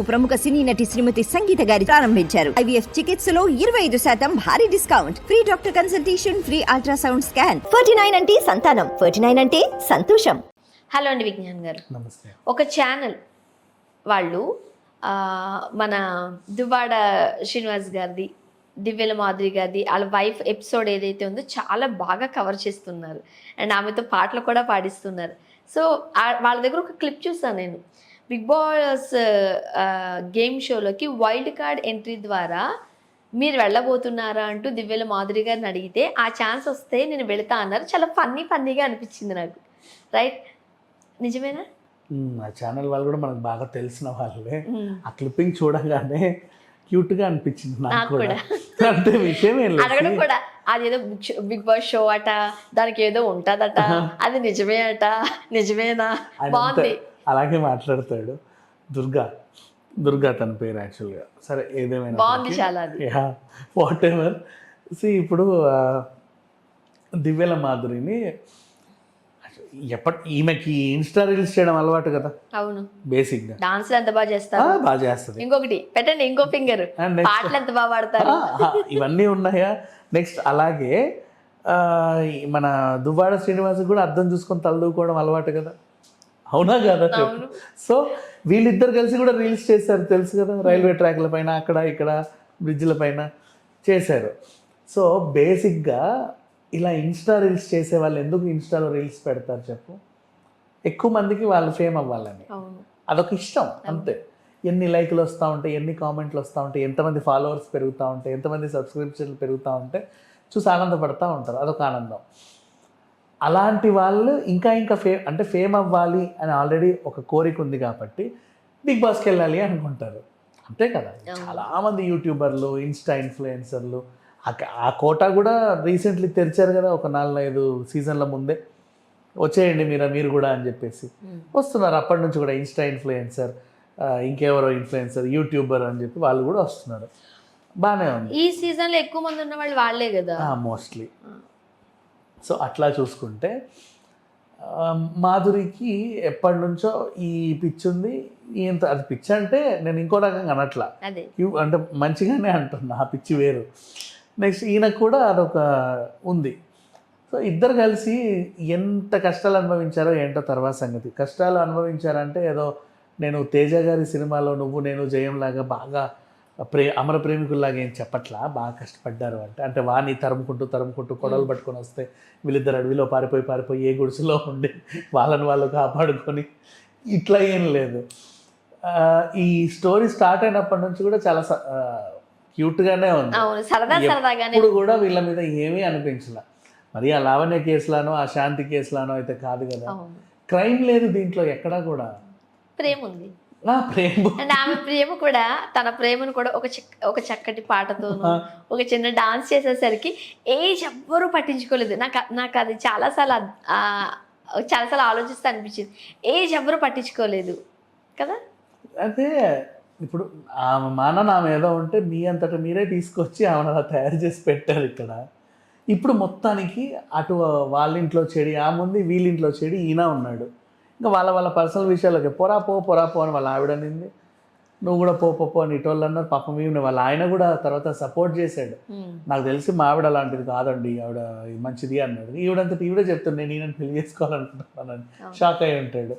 ప్రముఖ సినీ నటి శ్రీమతి సంగీత గారి ప్రారంభించారు. ఐవీఎఫ్ చికిత్సలో ఇరవై ఐదు శాతం భారీ discount. Free doctor consultation free ultrasound scan. Ferty nine అంటే సంతానం. ఫర్టీ నైన్ అంటే సంతోషం. హలో అండి విజ్ఞాన్ గారు. నమస్తే. ఒక ఛానల్ వాళ్ళు ఆ, మన దువ్వాడ శ్రీనివాస్ గారిది దివ్యల మాధురి గారిది వాళ్ళ వైఫ్ ఎపిసోడ్ ఏదైతే ఉందో చాలా బాగా కవర్ చేస్తున్నారు. అండ్ ఆమెతో పాటలు కూడా పాడిస్తున్నారు. సో వాళ్ళ దగ్గర ఒక క్లిప్ చూసాను నేను. బిగ్ బాస్ గేమ్ షోలోకి వైల్డ్ కార్డ్ ఎంట్రీ ద్వారా మీరు వెళ్ళబోతున్నారా అంటూ దివ్యల మాధురి గారిని అడిగితే ఆ ఛాన్స్ వస్తే నేను వెళతా అన్నారు. చాలా ఫన్నీ ఫన్నీగా అనిపించింది నాకు. రైట్? నిజమేనా? ఆ ఛానల్ వాళ్ళు కూడా మనకు బాగా తెలిసిన వాళ్ళే. ఆ క్లిప్పింగ్ చూడగానే క్యూట్గా అనిపించింది నాకు కూడా. అంటే విషయం ఏం లేదు. కూడా. అదేదో బిగ్ బాస్ షో అట దానికి ఏదో ఉంటదట. అది నిజమే అట. నిజమేనా? బాగుంది. అలాగే మాట్లాడతాడు. దుర్గా దుర్గా తన పేరు యాక్చువల్గా సరే ఏదేమైనా బాగుంది చాలా అది. వాట్ ఎవర్ సి ఇప్పుడు దివ్యల మాధురిని ఎప్పటి ఈమెకి ఇన్స్టా రీల్స్ చేయడం అలవాటు కదా. అవును. బేసిక్గా డాన్స్ ఎంత బాగా చేస్తారు? బాగా చేస్తుంది. ఇంకొకటి పెట్టండి ఇంకో ఫింగర్ పాటలు ఎంత బాగా పాడతారు? ఇవన్నీ ఉన్నాయా? నెక్స్ట్ అలాగే మన దువ్వాడ శ్రీనివాస్ కూడా అర్థం చూసుకొని తలదూకోవడం అలవాటు కదా. అవునా కదా. సో వీళ్ళిద్దరు కలిసి కూడా రీల్స్ చేశారు తెలుసు కదా? రైల్వే ట్రాక్ల పైన అక్కడ ఇక్కడ బ్రిడ్జ్ల పైన చేశారు. సో బేసిక్గా ఇలా ఇన్స్టా రీల్స్ చేసే వాళ్ళు ఎందుకు ఇన్స్టాలో రీల్స్ పెడతారు చెప్పు? ఎక్కువ మందికి వాళ్ళు ఫేమ్ అవ్వాలని అదొక ఇష్టం అంతే. ఎన్ని లైక్లు వస్తూ ఉంటాయి ఎన్ని కామెంట్లు వస్తూ ఉంటాయి ఎంతమంది ఫాలోవర్స్ పెరుగుతూ ఉంటాయి ఎంతమంది సబ్స్క్రిప్షన్లు పెరుగుతూ ఉంటే చూసి ఆనందపడతా ఉంటారు. అదొక ఆనందం. అలాంటి వాళ్ళు ఇంకా ఇంకా ఫే అంటే ఫేమ్ అవ్వాలి అని ఆల్రెడీ ఒక కోరిక ఉంది కాబట్టి బిగ్ బాస్కి వెళ్ళాలి అనుకుంటారు. అంతే కదా? చాలామంది యూట్యూబర్లు ఇన్స్టా ఇన్ఫ్లుయెన్సర్లు ఆ- కోటా కూడా రీసెంట్లీ తెరిచారు కదా ఒక నాలుగైదు సీజన్ల ముందే. వచ్చేయండి మీరు మీరు కూడా అని చెప్పేసి. వస్తున్నారు. అప్పటి నుంచి కూడా ఇన్స్టా ఇన్ఫ్లుయెన్సర్ ఇంకెవరో ఇన్ఫ్లుయెన్సర్ యూట్యూబర్ అని చెప్పి వాళ్ళు కూడా వస్తున్నారు. బాగానే ఉంది. ఈ సీజన్లో ఎక్కువ మంది ఉన్న వాళ్ళు వాళ్ళే కదా? మోస్ట్లీ. సో అట్లా చూసుకుంటే మాధురికి ఎప్పటి నుంచో ఈ పిచ్ ఉంది. ఇంత అది పిచ్ అంటే నేను ఇంకో రకంగా అనట్లా. అంటే మంచిగానే అంటున్నా ఆ పిచ్చి వేరు. నెక్స్ట్ ఈయనకు కూడా అదొక ఉంది. సో ఇద్దరు కలిసి ఎంత కష్టాలు అనుభవించారో ఏంటో తర్వాత సంగతి. కష్టాలు అనుభవించారంటే ఏదో నేను తేజ గారి సినిమాలో నువ్వు నేను జయంలాగా బాగా ప్రే అమర ప్రేమికుల్లాగా ఏం చెప్పట్లా? బాగా కష్టపడ్డారు అంటే అంటే వాణ్ణి తరుముకుంటూ తరుముకుంటూ కొడవలు పట్టుకొని వస్తే వీళ్ళిద్దరు అడవిలో పారిపోయి పారిపోయి ఏ గుడిసెలో ఉండి వాళ్ళని వాళ్ళు కాపాడుకొని ఇట్లా ఏం లేదు. ఈ స్టోరీ స్టార్ట్ అయినప్పటి నుంచి కూడా చాలా క్యూట్గానే ఉంది. ఇప్పుడు కూడా వీళ్ళ మీద ఏమీ అనిపించలే. మరి ఆ లావణ్య కేసులానో ఆ శాంతి కేసులానో అయితే కాదు కదా. క్రైమ్ లేదు దీంట్లో ఎక్కడా కూడా. ప్రేమ ఉంది నా ప్రేమ. అండ్ ఆమె ప్రేమ కూడా తన ప్రేమను కూడా ఒక ఒక చక్కటి పాటతోను ఒక చిన్న డాన్స్ చేసేసరికి ఏజ్ ఎవ్వరూ పట్టించుకోలేదు. నాకు నాకు అది చాలాసార్లు చాలాసార్లు ఆలోచిస్తే అనిపించింది. ఏజ్ ఎవ్వరూ పట్టించుకోలేదు. కదా? అదే ఇప్పుడు ఆమె మాన ఆమె ఏదో ఉంటే మీ అంతటా మీరే తీసుకొచ్చి ఆమెను అలా తయారు చేసి పెట్టారు ఇక్కడ. ఇప్పుడు మొత్తానికి అటు వాళ్ళ ఇంట్లో చెడి ఆమె ఉంది వీళ్ళింట్లో చెడి ఈయన ఉన్నాడు. ఇంకా వాళ్ళ వాళ్ళ పర్సనల్ విషయాలకి పొరా పో పొరా పో అని వాళ్ళ ఆవిడ అనింది. నువ్వు కూడా పో పో పో అని ఇటోళ్ళు అన్నారు. పాపం ఈమె వాళ్ళ ఆయన కూడా తర్వాత సపోర్ట్ చేశాడు. నాకు తెలిసి మా ఆవిడ అలాంటిది కాదండి ఆవిడ మంచిది అన్నాడు ఈవిడంతా ఈవిడే చెప్తుంది నేను ఈయనని పెళ్ళి చేసుకోవాలనుకుంటున్నానని షాక్ అయి ఉంటాడు.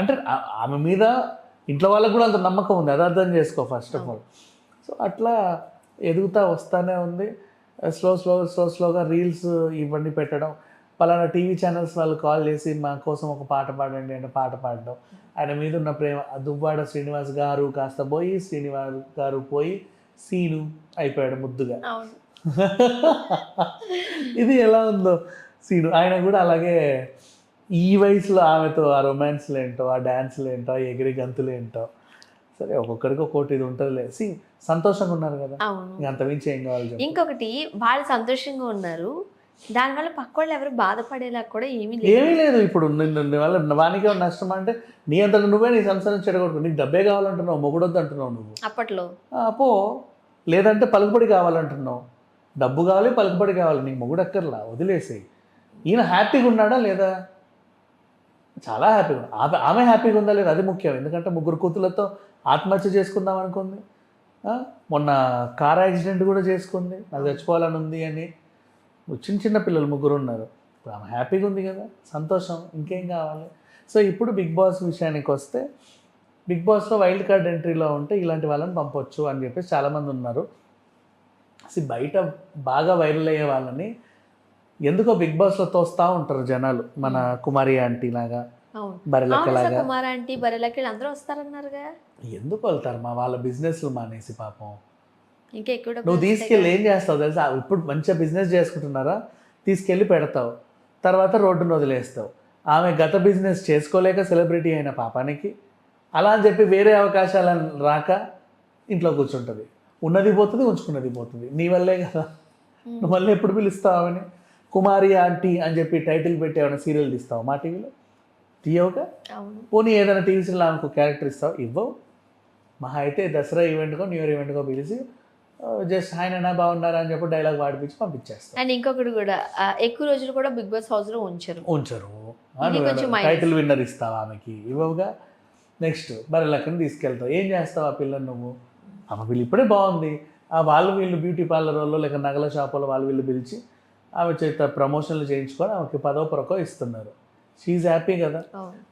అంటే ఆమె మీద ఇంట్లో వాళ్ళకి కూడా అంత నమ్మకం ఉంది. అది అర్థం చేసుకో ఫస్ట్ ఆఫ్ ఆల్ సో అట్లా ఎదుగుతా వస్తానే ఉంది. స్లో స్లో స్లో స్లోగా రీల్స్ ఇవన్నీ పెట్టడం. పలానా టీవీ ఛానల్స్ వాళ్ళు కాల్ చేసి మా కోసం ఒక పాట పాడండి అంటే పాట పాడడం. ఆయన మీద ఉన్న ప్రేమ. దువ్వాడ శ్రీనివాస్ గారు కాస్త పోయి శ్రీనివాస్ గారు పోయి సీను అయిపోయాడు ముద్దుగా. ఇది ఎలా ఉందో సీను. ఆయన కూడా అలాగే ఈ వయసులో ఆమెతో ఆ రొమాన్స్లు ఏంటో ఆ డ్యాన్స్లు ఏంటో ఎగిరి గంతులు ఏంటో. సరే ఒక్కొక్కరికి ఒక్కొక్కటి ఇది ఉంటుందిలే. సి సంతోషంగా ఉన్నారు కదా? ఇంక అంతమించి ఏం కావాలి ఇంకొకటి వాళ్ళు సంతోషంగా ఉన్నారు. దానివల్ల పక్క వాళ్ళు ఎవరు బాధపడేలా కూడా ఏమీ లేదు. ఏమీ లేదు ఇప్పుడు. వల్ల వానికి నష్టం అంటే నీ అంతట నువ్వే నీ సంసారం చెడగొట్టు నీకు డబ్బే కావాలంటున్నావు మొగుడొద్దు అంటున్నావు నువ్వు అప్పట్లో. ఆ, పో. లేదంటే పలుకుబడి కావాలంటున్నావు. డబ్బు కావాలి పలుకుబడి కావాలి. నీకు మొగుడు ఎక్కర్లా వదిలేసేయి. ఈయన హ్యాపీగా ఉన్నాడా లేదా? చాలా హ్యాపీగా ఆమె ఆమె హ్యాపీగా ఉందా లేదా? అది ముఖ్యం. ఎందుకంటే ముగ్గురు కూతులతో ఆత్మహత్య చేసుకుందాం అనుకుంది. మొన్న కార్ యాక్సిడెంట్ కూడా చేసుకుంది. నాకు చచ్చిపోవాలని ఉంది అని చిన్న చిన్న పిల్లలు ముగ్గురు ఉన్నారు. ఇప్పుడు ఆమె హ్యాపీగా ఉంది కదా సంతోషం ఇంకేం కావాలి? సో ఇప్పుడు బిగ్ బాస్ విషయానికి వస్తే బిగ్ బాస్లో వైల్డ్ కార్డ్ ఎంట్రీలో ఉంటే ఇలాంటి వాళ్ళని పంపొచ్చు అని చెప్పేసి చాలామంది ఉన్నారు. అసలు బయట బాగా వైరల్ అయ్యే వాళ్ళని ఎందుకో బిగ్ బాస్లో తోస్తూ ఉంటారు జనాలు మన కుమారి ఆంటీ లాగా బరిలెక్కలాగా కుమార్ ఆంటీ బరెలకి అందరూ వస్తారన్నారుగా. ఎందుకు వెళ్తారు మా వాళ్ళ బిజినెస్లు మానేసి పాపం? ఇంకా ఎక్కువ డబ్బులు నువ్వు తీసుకెళ్ళి ఏం చేస్తావు తెలుసా? ఇప్పుడు మంచిగా బిజినెస్ చేసుకుంటున్నారా? తీసుకెళ్ళి పెడతావు. తర్వాత రోడ్డును వదిలేస్తావు. ఆమె గత బిజినెస్ చేసుకోలేక సెలబ్రిటీ అయిన పాపానికి. అలా అని చెప్పి వేరే అవకాశాలను రాక ఇంట్లో కూర్చుంటుంది. ఉన్నది పోతుంది ఉంచుకున్నది పోతుంది. నీ వల్లే కదా. నువ్వు మళ్ళీ ఎప్పుడు పిలుస్తావు ఆమెని? కుమారి ఆంటీ అని చెప్పి టైటిల్ పెట్టి ఏమైనా సీరియల్ తీస్తావు మా టీవీలో తీయవుగా? అవును. పోనీ ఏదైనా టీవీ సీరియల్ ఆమెకు క్యారెక్టర్ ఇస్తావు? ఇవ్వవు. మహా అయితే దసరా ఈవెంట్కో న్యూ ఇయర్ ఈవెంట్కో పిలిచి జస్ట్ ఆయన బాగున్నారా అని చెప్పి డైలాగ్ పాడిపించి పంపించేస్తాం అండ్ ఇంకొకటి కూడా ఎక్కువ రోజులు కూడా బిగ్ బాస్ హౌస్లో ఉంచరు. ఉంచరు. టైటిల్ విన్నర్ ఇస్తావు ఆమెకి? ఇవ్వవుగా? నెక్స్ట్ మరి లెక్కన తీసుకెళ్తావు. ఏం చేస్తావు ఆ పిల్లని నువ్వు? ఆమె పిల్ల ఇప్పుడే బాగుంది. ఆ వాళ్ళు వీళ్ళు బ్యూటీ పార్లర్ వాళ్ళు లేక నగల షాపులో వాళ్ళు వీళ్ళు పిలిచి ఆమె చేత ప్రమోషన్లు చేయించుకొని ఆమెకి పదో పొరకో ఇస్తున్నారు. షీఈ్ హ్యాపీ కదా?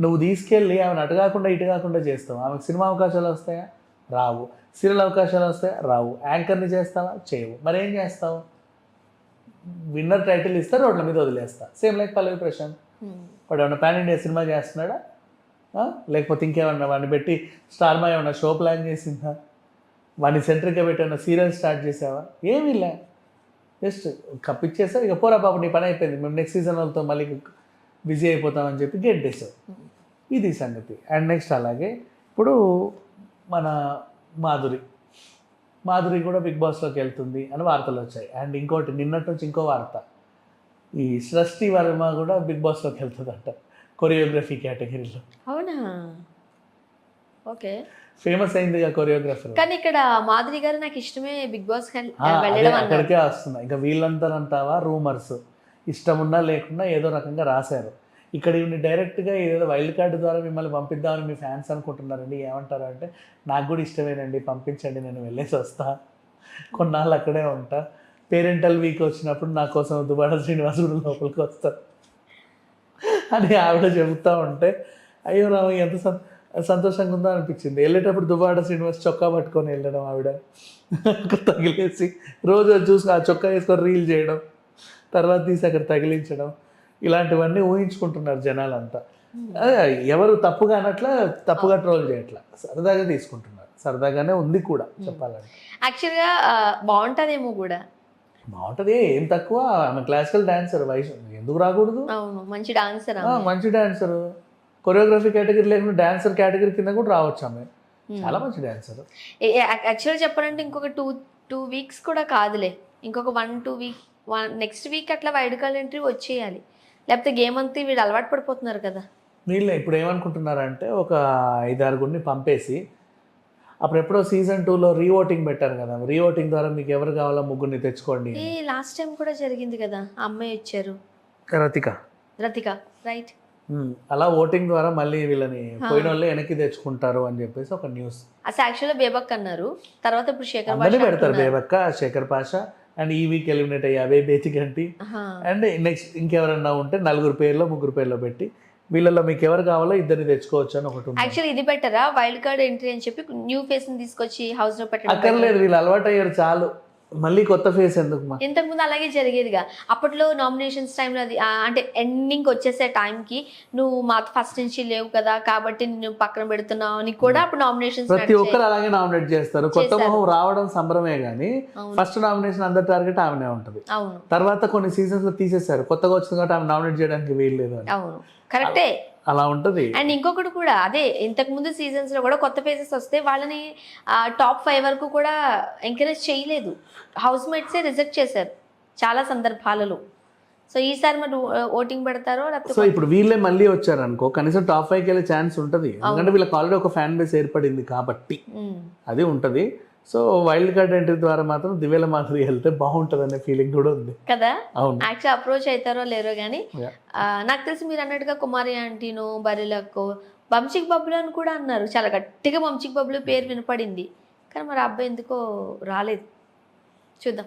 నువ్వు తీసుకెళ్ళి ఆమెను అటు కాకుండా ఇటు కాకుండా చేస్తావు. ఆమెకు సినిమా అవకాశాలు వస్తాయా? రావు. సీరియల్ అవకాశాలు వస్తాయా రావు. యాంకర్ని చేస్తావా? చేయవు. మరి ఏం చేస్తావు? విన్నర్ టైటిల్ ఇస్తే రోడ్ల మీద వదిలేస్తా. Same like Pallavi Prashanth. ఉమ్. వాడు ఏమన్నా పాన్ ఇండియా సినిమా చేస్తున్నాడా? లేకపోతే ఇంకేమన్నా వాడిని పెట్టి స్టార్ మా ఏమన్నా షో ప్లాన్ చేసిందా? వాడిని సెంటర్గా పెట్టి ఏమన్నా సీరియల్ స్టార్ట్ చేసావా? ఏమీ లే. జస్ట్ కప్పిచ్చేసావు ఇక పోరా బాబు నీ పని అయిపోయింది. మేము నెక్స్ట్ సీజన్ వాళ్ళతో మళ్ళీ బిజీ అయిపోతామని చెప్పి గెట్టేసావు. ఇది సంగతి. అండ్ నెక్స్ట్ అలాగే. ఇప్పుడు మన మాధురి. మాధురి కూడా బిగ్ బాస్లోకి వెళ్తుంది అని వార్తలు వచ్చాయి. అండ్ ఇంకోటి నిన్నటి నుంచి ఇంకో వార్త. ఈ సృష్టి వర్మ కూడా బిగ్ బాస్లోకి వెళ్తుందంట కొరియోగ్రఫీ కేటగిరీలో. అవునా? ఓకే. ఫేమస్ అయింది కొరియోగ్రఫర్. కానీ ఇక్కడ మాధురి గారు నాకు ఇష్టమే బిగ్ బాస్ అక్కడికే వస్తున్నాయి ఇంకా వీళ్ళంతా అంటావా రూమర్స్? ఇష్టం ఉన్నా లేకున్నా ఏదో రకంగా రాశారు. ఇక్కడ ఇవన్నీ డైరెక్ట్గా ఏదో వైల్డ్ కార్డు ద్వారా మిమ్మల్ని పంపిద్దామని మీ ఫ్యాన్స్ అనుకుంటున్నారండి. ఏమంటారు అంటే నాకు కూడా ఇష్టమేనండి పంపించండి నేను వెళ్ళేసి వస్తా. కొన్నాళ్ళు అక్కడే ఉంటా. పేరెంటల్ వీక్ వచ్చినప్పుడు నా కోసం దుబాడ శ్రీనివాస్ కూడా లోపలికి వస్తారు. అని ఆవిడ చెబుతూ ఉంటే అయ్యో రామ ఎంత సంతోషంగా ఉందో? అనిపించింది. వెళ్ళేటప్పుడు దుబాడ శ్రీనివాస్ చొక్కా పట్టుకొని వెళ్ళడం ఆవిడ. తగిలేసి రోజు చూసి ఆ చొక్కా వేసుకొని రీల్ చేయడం తర్వాత తీసి అక్కడ తగిలించడం. ఇలాంటివన్నీ ఊహించుకుంటున్నారు జనాలంతా. ఎవరు తప్పుగా అనట్లా తప్పుగా ట్రోల్ చేయట్లా. సరదాగా తీసుకుంటున్నారు. సరదాగానే ఉంది కూడా చెప్పాలంటే. యాక్చువల్గా బాగుంటుందేమో కూడా. బాగుంటుంది ఏం తక్కువ. ఆమె క్లాసికల్ డాన్సర్ వయసు. ఎందుకు రాకూడదు? అవును మంచి డాన్సర్ మంచి డాన్సర్. కొరియోగ్రఫీ కేటగిరీ లేకుండా డాన్సర్ కేటగిరీ కింద కూడా రావచ్చు ఆమె. చాలా మంచి డాన్సర్. యాక్చువల్ చెప్పాలంటే ఇంకొక టూ టూ వీక్స్ కూడా కాదులే. ఇంకొక one two week one next week అట్లా వైడ్ కాల్ ఎంట్రీ వచ్చేయాలి. లేకపోతే గేమ్ అంతా వీళ్ళు అలవాటు పడిపోతున్నారు కదా. వీళ్ళు ఇప్పుడు ఏమనుకుంటున్నారంటే ఒక ఐదారుగురిని పంపేసి అప్పుడు ఎప్పుడో సీజన్ టూలో రీఓటింగ్ పెట్టారు కదా. రీఓటింగ్ ద్వారా మీకు ఎవరు కావాలో ముగ్గురిని తెచ్చుకోండి ఏ లాస్ట్ టైం కూడా జరిగింది కదా. అమ్మాయి వచ్చారు. రతిక. రతిక రైట్ అలా ఓటింగ్ ద్వారా మళ్ళీ వీళ్ళని పోయిన వాళ్ళే వెనక్కి తెచ్చుకుంటారు అని చెప్పేసి ఒక న్యూస్ అసలు యాక్చువల్గా బేబక్ అన్నారు. తర్వాత ఇప్పుడు శేఖర్ భాష పెడతారు. బేబక్క శేఖర్ పాషా అండ్ ఈ వీక్ ఎలిమినేట్ అయ్యి అవే బేతిగంటి ఆహా. అండ్ నెక్స్ట్ ఇంకెవరన్నా ఉంటే నలుగురు పేర్లో ముగ్గురు పేర్లో పెట్టి వీళ్ళలో మీకు ఎవరు కావాలో ఇద్దరిని తెచ్చుకోవచ్చు అని ఒకటి ఉంది. యాక్చువల్ ఇది బెటరా? వైల్డ్ కార్డ్ ఎంట్రీ అని చెప్పి న్యూ ఫేస్ని తీసుకొచ్చి హౌస్లో పెట్టడం అక్కర్లేదు వీళ్ళు అలవాటు అయ్యారు చాలు. మళ్ళీ కొత్త ఫేస్ ఎందుకు ఇంతకు ముందు అలాగే జరిగేదిగా. అప్పట్లో నామినేషన్స్ టైంలో అది అంటే ఎండింగ్ వచ్చేసే టైంకి నువ్వు మా ఫస్ట్ నుంచి లేవు కదా కాబట్టి నేను పక్కన పెడుతున్నావు అని కూడా అప్పుడు నామినేషన్స్ ప్రతి ఒక్కరు అలాగే నామినేట్ చేస్తారు. కొత్త. మొహం రావడం సంబరమే కానీ. ఫస్ట్ నామినేషన్ అందరి టార్గెట్ ఆమెనే ఉంటుంది. తర్వాత కొన్ని సీజన్స్లో తీసేశారు. కొత్తగా వచ్చింది కాబట్టి ఆమె నామినేట్ చేయడానికి వీలు లేదు అవును. కరెక్టే అలా ఉంటుంది. అండ్ ఇంకొకటి కూడా అదే ఇంతకు ముందు సీజన్స్లో కూడా కొత్త ఫేసెస్ వస్తే వాళ్ళని టాప్ ఫైవ్ వరకు కూడా ఎంకరేజ్ చేయలేదు. హౌస్ మేట్సే రిజెక్ట్ చేశారు చాలా సందర్భాలలో. సో ఈసారి మరి ఓటింగ్ పెడతారో సో లేకపోతే ఇప్పుడు వీళ్ళే మళ్ళీ వచ్చారు అనుకో కనీసం టాప్ ఫైవ్ వెళ్ళే ఛాన్స్ ఉంటుంది. ఎందుకంటే వీళ్ళకి ఆల్రెడీ ఒక ఫ్యాన్ బేస్ ఏర్పడింది కాబట్టి. అది ఉంటుంది. సో వైల్డ్ కార్డ్ ఎంట్రీ ద్వారా మాత్రం దివ్యల మాదిరి వెళ్తే బాగుంటుంది అనే ఫీలింగ్ కూడా ఉంది. కదా? అవును. యాక్చువల్ అప్రోచ్ అవుతారో లేరో కానీ. నాకు తెలిసి మీరు అన్నట్టుగా కుమారి ఆంటీను బరిలక్కో వంశీక్ బబ్బులు అని కూడా అన్నారు. చాలా గట్టిగా వంశీక్ బబ్బులు పేరు వినపడింది. కానీ మరి అబ్బాయి ఎందుకో రాలేదు. చూద్దాం.